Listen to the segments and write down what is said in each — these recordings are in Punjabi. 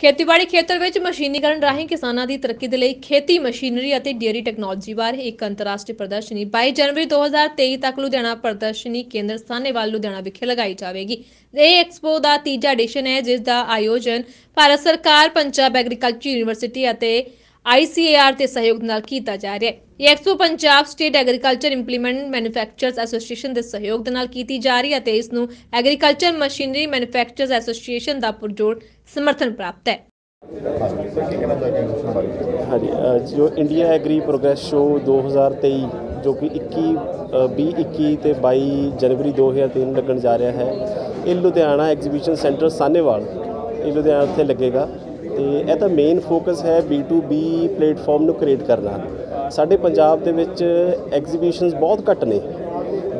ਖੇਤੀਬਾੜੀ ਖੇਤਰ ਵਿੱਚ ਮਸ਼ੀਨੀਕਰਨ ਰਾਹੀਂ ਕਿਸਾਨਾਂ ਦੀ ਤਰੱਕੀ ਦੇ ਲਈ ਖੇਤੀ ਮਸ਼ੀਨਰੀ ਅਤੇ ਡੇਅਰੀ ਟੈਕਨੋਲੋਜੀ ਬਾਰੇ ਇੱਕ ਅੰਤਰਰਾਸ਼ਟਰੀ ਪ੍ਰਦਰਸ਼ਨੀ 22 ਜਨਵਰੀ 2023 ਤੱਕ ਲੁਧਿਆਣਾ ਪ੍ਰਦਰਸ਼ਨੀ ਕੇਂਦਰ ਸਾਨੇਵਾਲ ਲੁਧਿਆਣਾ ਵਿਖੇ ਲਗਾਈ ਜਾਵੇਗੀ। ਇਹ ਐਕਸਪੋ ਦਾ ਤੀਜਾ ਐਡੀਸ਼ਨ ਹੈ, ਜਿਸ ਦਾ ਆਯੋਜਨ ਭਾਰਤ ਸਰਕਾਰ, ਪੰਜਾਬ ਐਗਰੀਕਲਚਰ ਯੂਨੀਵਰਸਿਟੀ ਅਤੇ ICAR ਦੇ ਸਹਿਯੋਗ ਨਾਲ ਕੀਤਾ ਜਾ ਰਿਹਾ ਹੈ। ਇਹ expo Punjab state agriculture implement manufacturers association ਦੇ ਸਹਿਯੋਗ ਦੇ ਨਾਲ ਕੀਤੀ ਜਾ ਰਹੀ ਹੈ ਅਤੇ ਇਸ ਨੂੰ ਐਗਰੀਕਲਚਰ ਮਸ਼ੀਨਰੀ ਮੈਨੂਫੈਕਚਰਰਸ ਐਸੋਸੀਏਸ਼ਨ ਦਾ ਪੁਰਜੋਰ ਸਮਰਥਨ ਪ੍ਰਾਪਤ ਹੈ। ਹਾਂਜੀ ਅ, ਜੋ ਇੰਡੀਆ ਐਗਰੀ ਪ੍ਰੋਗਰੈਸ ਸ਼ੋ 2023 ਜੋ ਕਿ 21 ਅ, 20 21 ਤੇ 22 ਜਨਵਰੀ 2003 ਨੂੰ ਲੱਗਣ ਜਾ ਰਿਹਾ ਹੈ ਇਹ ਲੁਧਿਆਣਾ ਐਗਜ਼ੀਬਿਸ਼ਨ ਸੈਂਟਰ ਸਾਹਨੇਵਾਲ ਇਹ ਲੁਧਿਆਣਾ ਉੱਥੇ ਲੱਗੇਗਾ। ਤੇ ਇਹ ਤਾਂ ਮੇਨ ਫੋਕਸ ਹੈ B2B ਪਲੇਟਫਾਰਮ ਨੂੰ ਕ੍ਰੀਏਟ ਕਰਨਾ। ਸਾਡੇ ਪੰਜਾਬ ਦੇ ਵਿੱਚ ਐਗਜ਼ੀਬਿਸ਼ਨਸ ਬਹੁਤ ਘੱਟ ਨੇ।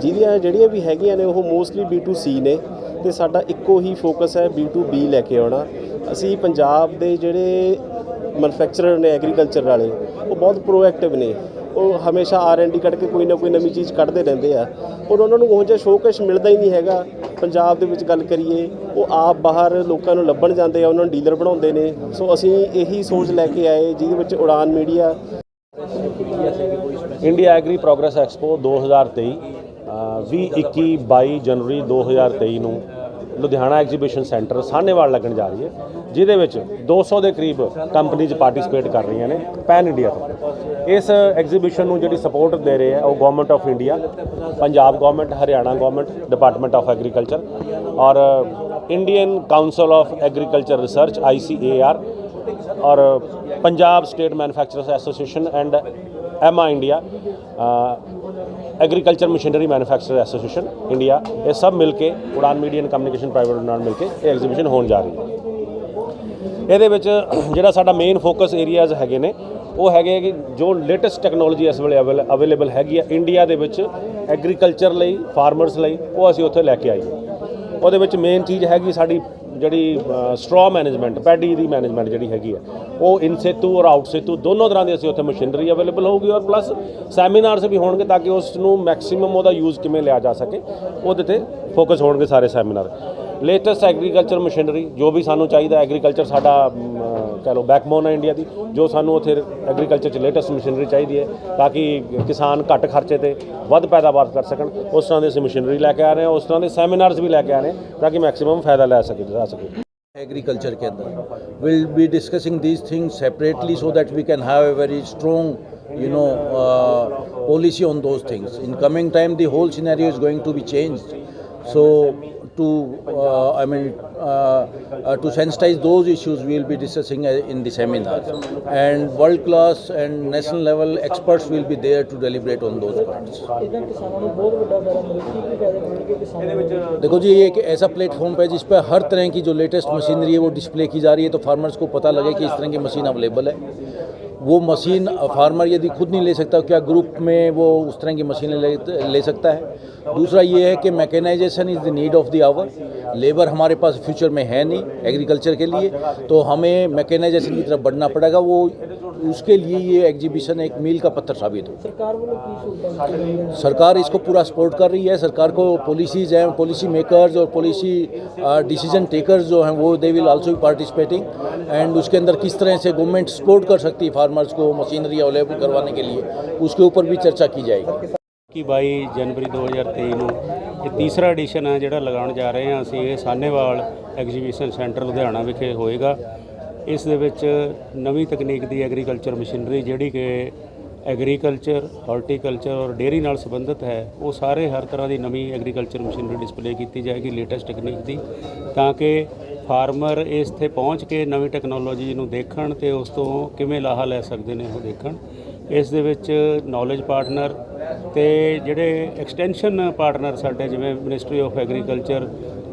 ਜਿਹਦੀਆਂ ਜਿਹੜੀਆਂ ਵੀ ਹੈਗੀਆਂ ਨੇ, ਉਹ ਮੋਸਟਲੀ B2C ਨੇ ਤੇ ਸਾਡਾ ਇੱਕੋ ਹੀ ਫੋਕਸ ਹੈ B2B ਲੈ ਕੇ ਆਉਣਾ। ਅਸੀਂ ਪੰਜਾਬ ਦੇ ਜਿਹੜੇ ਮੈਨੂਫੈਕਚਰਰ ਨੇ ਐਗਰੀਕਲਚਰ ਵਾਲੇ, ਉਹ ਬਹੁਤ ਪ੍ਰੋਐਕਟਿਵ ਨੇ। ਉਹ ਹਮੇਸ਼ਾ ਆਰ ਐੱਨ ਡੀ ਕੱਢ ਕੇ ਕੋਈ ਨਾ ਕੋਈ ਨਵੀਂ ਚੀਜ਼ ਕੱਢਦੇ ਰਹਿੰਦੇ ਆ। ਔਰ ਉਹਨਾਂ ਨੂੰ ਉਹ ਜਿਹਾ ਸ਼ੋਕੇਸ਼ ਮਿਲਦਾ ਹੀ ਨਹੀਂ ਹੈਗਾ। ਪੰਜਾਬ ਦੇ ਵਿੱਚ ਗੱਲ ਕਰੀਏ ਉਹ ਆਪ ਬਾਹਰ ਲੋਕਾਂ ਨੂੰ ਲੱਭਣ ਜਾਂਦੇ ਆ ਉਹਨਾਂ ਨੂੰ ਡੀਲਰ ਬਣਾਉਂਦੇ ਨੇ। ਸੋ ਅਸੀਂ ਇਹੀ ਸੋਚ ਲੈ ਕੇ ਆਏ ਜਿਹਦੇ ਵਿੱਚ Udaan media India agri progress expo 2023 ਅ, 20 21 22 ਜਨਵਰੀ 2023 ਨੂੰ ਲੁਧਿਆਣਾ ਐਗਜ਼ੀਬਿਸ਼ਨ ਸੈਂਟਰ ਸਾਹਨੇਵਾਲ ਲੱਗਣ ਜਾ ਰਹੀ ਹੈ, ਜਿਹਦੇ ਵਿੱਚ 200 ਦੇ ਕਰੀਬ ਕੰਪਨੀਜ਼ ਪਾਰਟਿਸਿਪੇਟ ਕਰ ਰਹੀਆਂ ਨੇ ਪੈਨ ਇੰਡੀਆ ਤੋਂ। ਇਸ ਐਗਜ਼ੀਬਿਸ਼ਨ ਨੂੰ ਜਿਹੜੀ ਸਪੋਰਟ ਦੇ ਰਹੇ ਹੈ ਉਹ government of India Punjab government Haryana government department of agriculture ਔਰ Indian council of agriculture research I C A R ਔਰ Punjab state manufacturers association and M ਆ India agriculture machinery manufacturer association India ਇਹ ਸਭ ਮਿਲ ਕੇ Udaan media and communication private ਨਾਲ ਮਿਲ ਕੇ ਇਹ ਐਗਜ਼ੀਬਿਸ਼ਨ ਹੋਣ ਜਾ ਰਹੀ ਹੈ ਇਹਦੇ ਵਿੱਚ ਜਿਹੜਾ ਸਾਡਾ ਮੇਨ ਫੋਕਸ ਏਰੀਆਜ਼ ਹੈਗੇ ਨੇ ਉਹ ਹੈਗੇ ਕਿ ਜੋ ਲੇਟੈਸਟ ਟੈਕਨੋਲੋਜੀ ਇਸ ਵੇਲੇ ਅਵੇਲੇਬਲ ਹੈਗੀ ਆ ਇੰਡੀਆ ਦੇ ਵਿੱਚ ਐਗਰੀਕਲਚਰ ਲਈ ਫਾਰਮਰਸ ਲਈ ਉਹ ਅਸੀਂ ਉੱਥੇ ਲੈ ਕੇ ਆਈਏ ਉਹਦੇ ਵਿੱਚ ਮੇਨ ਚੀਜ਼ ਹੈਗੀ ਸਾਡੀ ਜਿਹੜੀ ਸਟ੍ਰॉ ਮੈਨੇਜਮੈਂਟ ਪੈਡੀ ਦੀ ਮੈਨੇਜਮੈਂਟ ਜਿਹੜੀ ਹੈਗੀ ਹੈ, ਉਹ ਇਨ ਸੇਤੂ ਔਰ ਆਊਟ ਸੇਤੂ ਦੋਨੋਂ ਤਰ੍ਹਾਂ ਦੀ ਅਸੀਂ ਉੱਥੇ ਮਸ਼ੀਨਰੀ ਅਵੇਲੇਬਲ ਹੋਊਗੀ ਔਰ ਪਲੱਸ ਸੈਮੀਨਾਰਸ ਵੀ ਹੋਣਗੇ ਤਾਂ ਕਿ ਉਸ ਨੂੰ ਮੈਕਸਿਮਮ ਉਹਦਾ ਯੂਜ਼ ਕਿਵੇਂ ਲਿਆ ਜਾ ਸਕੇ, ਉਹਦੇ ਤੇ ਫੋਕਸ ਹੋਣਗੇ ਸਾਰੇ ਸੈਮੀਨਾਰ ਲੇਟੈਸਟ ਐਗਰੀਕਲਚਰ ਮਸ਼ੀਨਰੀ ਜੋ ਵੀ ਸਾਨੂੰ ਚਾਹੀਦਾ ਐਗਰੀਕਲਚਰ ਸਾਡਾ ਕਹ ਲੋ ਬੈਕਬੋਨ ਹੈ ਇੰਡੀਆ ਦੀ ਜੋ ਸਾਨੂੰ ਉਥੇ ਐਗਰੀਕਲਚਰ ਚ ਲੇਟੈਸਟ ਮਸ਼ੀਨਰੀ ਚਾਹੀਦੀ ਹੈ ਤਾਂ ਕਿ ਕਿਸਾਨ ਘੱਟ ਖਰਚੇ ਤੇ ਵੱਧ ਪੈਦਾਵਾਰ ਕਰ ਸਕਣ ਉਸ ਤਰ੍ਹਾਂ ਦੀ ਅਸੀਂ ਮਸ਼ੀਨਰੀ ਲੈ ਕੇ ਆ ਰਹੇ ਹਾਂ ਉਸ ਤਰ੍ਹਾਂ ਦੇ ਸੈਮੀਨਾਰਸ ਵੀ ਲੈ ਕੇ ਆ ਰਹੇ ਹਾਂ ਤਾਂ ਕਿ ਮੈਕਸਿਮਮ ਫਾਇਦਾ ਲੈ ਸਕੇ ਜਾ ਸਕੇ agriculture ke andar we'll be discussing these things separately so that we can have a very strong you know uh, policy on those things in coming time the whole scenario is going to be changed so to uh, i mean uh, uh, to sensitize those issues we will be discussing uh, in the seminars and world class and national level experts will be there to deliberate on those points देखो जी ये एक ऐसा प्लेटफॉर्म है जिस पर हर तरह की जो लेटेस्ट मशीनरी है वो डिस्प्ले की जा रही है तो फार्मर्स को पता लगे कि इस तरह की मशीन अवेलेबल है वो मशीन फार्मर यदि खुद नहीं ले सकता क्या ग्रुप में वो उस तरह की मशीनें ले, ले सकता है? दूसरा ये है कि mechanisation is the need of the hour labour हमारे पास फ्यूचर में है नहीं एग्रीकल्चर के लिए तो हमें मैकेनाइजेशन की तरफ़ बढ़ना पड़ेगा। वो उसके लिए ये एग्जीबिशन एक मील का पत्थर साबित हो। सरकार इसको पूरा सपोर्ट कर रही है। सरकार को पॉलिसीज़ हैं पॉलिसी मेकर्स और पॉलिसी डिसीज़न टेकर्स जो हैं वो they will also participating and उसके अंदर किस तरह से गवर्नमेंट सपोर्ट कर सकती है फार्मर्स को मशीनरी अवेलेबल करवाने के लिए उसके ऊपर भी चर्चा की जाएगी ਕਿ 22 ਜਨਵਰੀ 2023 ਨੂੰ ਇਹ ਤੀਸਰਾ ਐਡੀਸ਼ਨ ਹੈ ਜਿਹੜਾ ਲਗਾਉਣ ਜਾ ਰਹੇ ਹਾਂ ਅਸੀਂ ਇਹ ਸਾਹਨੇਵਾਲ ਐਗਜ਼ੀਬਿਸ਼ਨ ਸੈਂਟਰ ਲੁਧਿਆਣਾ ਵਿਖੇ ਹੋਏਗਾ ਇਸ ਦੇ ਵਿੱਚ ਨਵੀਂ ਤਕਨੀਕ ਦੀ ਐਗਰੀਕਲਚਰ ਮਸ਼ੀਨਰੀ ਜਿਹੜੀ ਕਿ ਐਗਰੀਕਲਚਰ ਹਾਰਟੀਕਲਚਰ ਔਰ ਡੇਅਰੀ ਨਾਲ ਸੰਬੰਧਿਤ ਹੈ ਉਹ ਸਾਰੇ ਹਰ ਤਰ੍ਹਾਂ ਦੀ ਨਵੀਂ ਐਗਰੀਕਲਚਰ ਮਸ਼ੀਨਰੀ ਡਿਸਪਲੇ ਕੀਤੀ ਜਾਏਗੀ ਲੇਟੈਸਟ ਟੈਕਨੀਕ ਦੀ ਤਾਂ ਕਿ ਫਾਰਮਰ ਇਸ ਤੇ ਪਹੁੰਚ ਕੇ ਨਵੀਂ ਟੈਕਨੋਲੋਜੀ ਨੂੰ ਦੇਖਣ ਤੇ ਉਸ ਤੋਂ ਕਿਵੇਂ ਲਾਹਾ ਲੈ ਸਕਦੇ ਨੇ ਉਹ ਦੇਖਣ। ਇਸ ਦੇ ਵਿੱਚ ਨੌਲੇਜ ਪਾਰਟਨਰ ਤੇ ਜਿਹੜੇ ਐਕਸਟੈਂਸ਼ਨ ਪਾਰਟਨਰ ਸਾਡੇ ਜਿਵੇਂ ministry of agriculture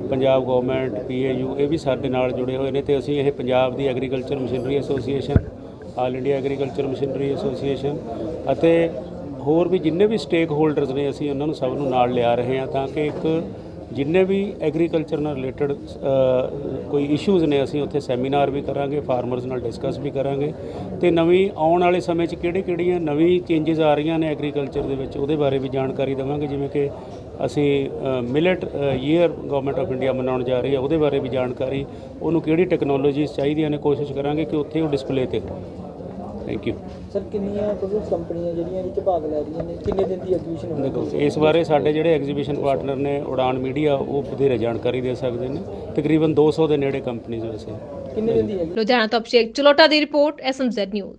Punjab government PAU ਇਹ ਵੀ ਸਾਡੇ ਨਾਲ ਜੁੜੇ ਹੋਏ ਨੇ ਤੇ ਅਸੀਂ ਇਹ ਪੰਜਾਬ ਦੀ agriculture machinery association all India agriculture machinery association ਅਤੇ ਹੋਰ ਵੀ ਜਿੰਨੇ ਵੀ ਸਟੇਕ ਹੋਲਡਰਸ ਨੇ ਅਸੀਂ ਉਹਨਾਂ ਨੂੰ ਸਭ ਨੂੰ ਨਾਲ ਲਿਆ ਰਹੇ ਹਾਂ ਤਾਂ ਕਿ ਇੱਕ ਜਿੰਨੇ ਵੀ ਐਗਰੀਕਲਚਰ ਨਾਲ ਰਿਲੇਟਡ ਕੋਈ ਇਸ਼ੂਜ਼ ਨੇ, ਅਸੀਂ ਉੱਥੇ ਸੈਮੀਨਾਰ ਵੀ ਕਰਾਂਗੇ ਫਾਰਮਰਸ ਨਾਲ ਡਿਸਕਸ ਵੀ ਕਰਾਂਗੇ। ਤੇ ਨਵੀਂ ਆਉਣ ਵਾਲੇ ਸਮੇਂ 'ਚ ਕਿਹੜੇ ਕਿਹੜੀਆਂ ਨਵੀਂ ਚੇਂਜਸ ਆ ਰਹੀਆਂ ਨੇ ਐਗਰੀਕਲਚਰ ਦੇ ਵਿੱਚ, ਉਹਦੇ ਬਾਰੇ ਵੀ ਜਾਣਕਾਰੀ ਦੇਵਾਂਗੇ। ਜਿਵੇਂ ਕਿ ਅਸੀਂ millet year government of India ਮਨਾਉਣ ਜਾ ਰਹੀ ਹੈ, ਉਹਦੇ ਬਾਰੇ ਵੀ ਜਾਣਕਾਰੀ, ਉਹਨੂੰ ਕਿਹੜੀ ਟੈਕਨੋਲੋਜੀਜ਼ ਚਾਹੀਦੀਆਂ ਨੇ, ਕੋਸ਼ਿਸ਼ ਕਰਾਂਗੇ ਕਿ ਉੱਥੇ ਉਹ ਡਿਸਪਲੇ ਤੇ ਥੈਂਕ ਯੂ ਸਰ ਕਿੰਨੀਆਂ ਟੋਟਲ ਕੰਪਨੀਆਂ ਜਿਹੜੀਆਂ ਵਿੱਚ ਭਾਗ ਲੈ ਰਹੀਆਂ ਨੇ? ਕਿੰਨੇ ਦਿਨ ਦੀ ਐਗਜ਼ੀਬਿਸ਼ਨ ਹੋਣੀ ਦੇਖੋ ਇਸ ਬਾਰੇ ਸਾਡੇ ਜਿਹੜੇ ਐਗਜ਼ੀਬਿਸ਼ਨ ਪਾਰਟਨਰ ਨੇ ਉਡਾਨ ਮੀਡੀਆ ਉਹ ਵਧੇਰੇ ਜਾਣਕਾਰੀ ਦੇ ਸਕਦੇ ਨੇ। ਤਕਰੀਬਨ 200 ਦੇ ਨੇੜੇ ਕੰਪਨੀਆਂ ਵੈਸੇ ਕਿੰਨੇ ਦਿਨ ਦੀ ਹੈ ਲੁਧਿਆਣਾ ਤੋਂ ਅਭਿਸ਼ੇਕ ਚਲੋਟਾ ਦੀ report S M Z news